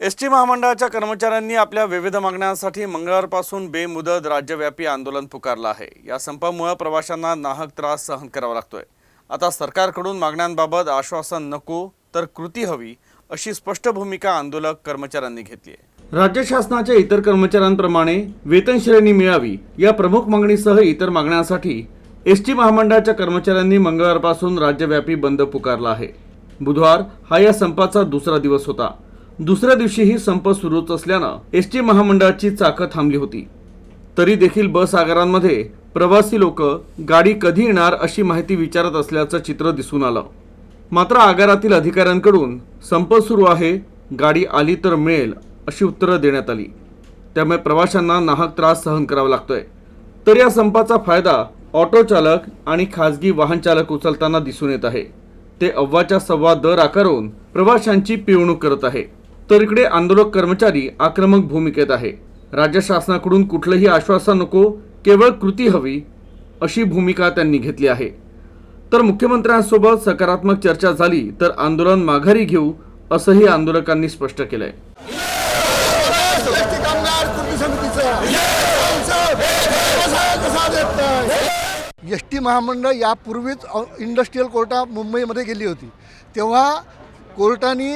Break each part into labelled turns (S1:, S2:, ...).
S1: S T महामंडळाच्या कर्मचाऱ्यांनी आपल्या विविध मागण्यांसाठी मंगळवारपासून बेमुदत राज्यव्यापी आंदोलन पुकारलं आहे. या संपामुळे प्रवाशांना नाहक त्रास सहन करावा लागतोय. आता सरकारकडून मागण्यांबाबत आश्वासन नको तर कृती हवी अशी स्पष्ट भूमिका आंदोलक कर्मचाऱ्यांनी घेतली आहे. राज्य शासनाच्या इतर कर्मचाऱ्यांप्रमाणे वेतन श्रेणी मिळावी या प्रमुख मागणीसह इतर मागण्यांसाठी एस टी महामंडळाच्या कर्मचाऱ्यांनी मंगळवारपासून राज्यव्यापी बंद पुकारला आहे. बुधवार हा या संपाचा दुसरा दिवस होता. दुसऱ्या दिवशीही संप सुरूच असल्यानं एस टी महामंडळाची चाकं थांबली होती. तरी देखील बस आगारांमध्ये प्रवासी लोक गाडी कधी येणार अशी माहिती विचारत असल्याचं चित्र दिसून आलं. मात्र आगारातील अधिकाऱ्यांकडून संप सुरू आहे गाडी आली तर मिळेल अशी उत्तरं देण्यात आली. त्यामुळे प्रवाशांना नाहक त्रास सहन करावा लागतोय. तर या संपाचा फायदा ऑटो चालक आणि खाजगी वाहन चालक उचलताना दिसून येत आहे. ते अव्वाच्या सव्वा दर आकारून प्रवाशांची पिळवणूक करत आहे. तर इकडे आंदोलक कर्मचारी आक्रमक भूमिकेत आहे. राज्य शासनाकडून कुठलंही आश्वासन नको केवळ कृती हवी अशी भूमिका त्यांनी घेतली आहे. तर मुख्यमंत्र्यांसोबत सकारात्मक चर्चा झाली तर आंदोलन माघारी घेऊ असंही आंदोलकांनी स्पष्ट केलंय.
S2: एस टी महामंडळ यापूर्वीच इंडस्ट्रीयल कोर्टा मुंबईमध्ये गेली होती. तेव्हा कोर्टाने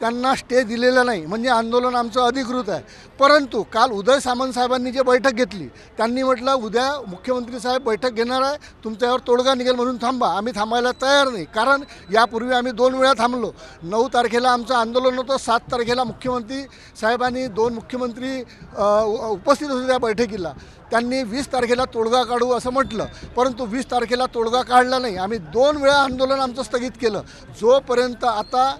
S2: त्यांना स्टे दिलेला नाही. म्हणजे आंदोलन आमचं अधिकृत आहे. परंतु काल उदय सामंत साहेबांनी जी बैठक घेतली त्यांनी म्हटलं उद्या मुख्यमंत्री साहेब बैठक घेणार आहे तुमच्यावर तोडगा निघेल म्हणून थांबा. आम्ही थांबायला तयार नाही. कारण यापूर्वी आम्ही दोन वेळा थांबलो. नऊ तारखेला आमचं आंदोलन होतं. सात तारखेला मुख्यमंत्री साहेबांनी दोन मुख्यमंत्री उपस्थित होते त्या बैठकीला. त्यांनी वीस तारखेला तोडगा काढू असं म्हटलं. परंतु वीस तारखेला तोडगा काढला नाही. आम्ही दोन वेळा आंदोलन आमचं स्थगित केलं. जोपर्यंत आता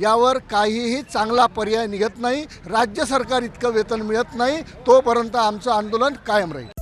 S2: यावर काहीही चांगला पर्याय निघत नाही. राज्य सरकार इतकं वेतन मिळत नाही तोपर्यंत आमचं आंदोलन कायम राहील.